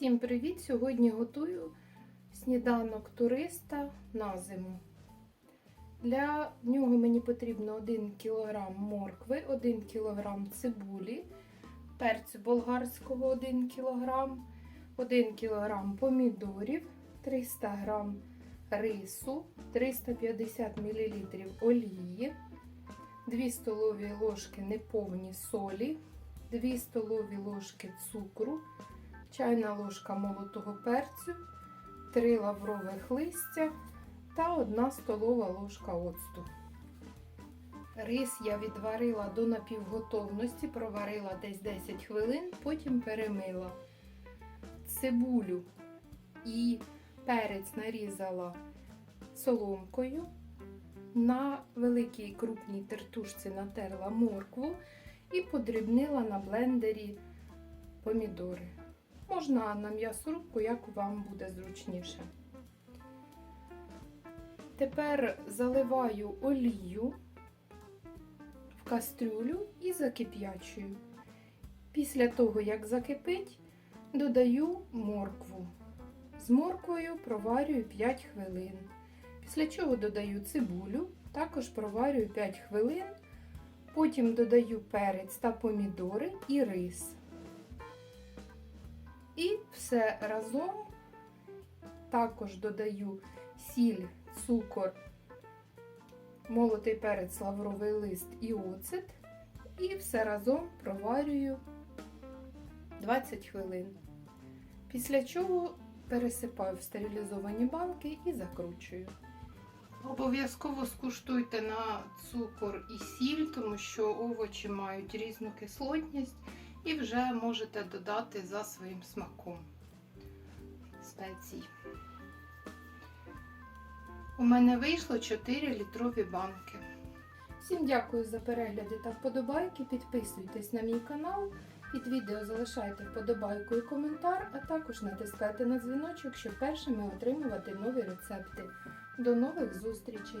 Всім привіт! Сьогодні готую сніданок туриста на зиму. Для нього мені потрібно 1 кг моркви, 1 кг цибулі, перцю болгарського 1 кг, 1 кг помідорів, 300 г рису, 350 мл олії, 2 столові ложки неповні солі, 2 столові ложки цукру, чайна ложка молотого перцю, 3 лаврових листя та 1 столова ложка оцту. Рис я відварила до напівготовності, проварила десь 10 хвилин, потім перемила. Цибулю і перець нарізала соломкою. На великій крупній тертушці натерла моркву і подрібнила на блендері помідори. Можна на м'ясорубку, як вам буде зручніше. Тепер заливаю олію в кастрюлю і закип'ячую. Після того, як закипить, додаю моркву. З морквою проварюю 5 хвилин. Після чого додаю цибулю, також проварюю 5 хвилин. Потім додаю перець та помідори і рис. І все разом також додаю сіль, цукор, молотий перець, лавровий лист і оцет. І все разом проварюю 20 хвилин. Після чого пересипаю в стерилізовані банки і закручую. Обов'язково скуштуйте на цукор і сіль, тому що овочі мають різну кислотність і вже можете додати за своїм смаком спецій. У мене вийшло 4 літрові банки. Всім дякую за перегляди та вподобайки. Підписуйтесь на мій канал. Під відео залишайте вподобайку і коментар, а також натискайте на дзвіночок, щоб першими отримувати нові рецепти. До нових зустрічей!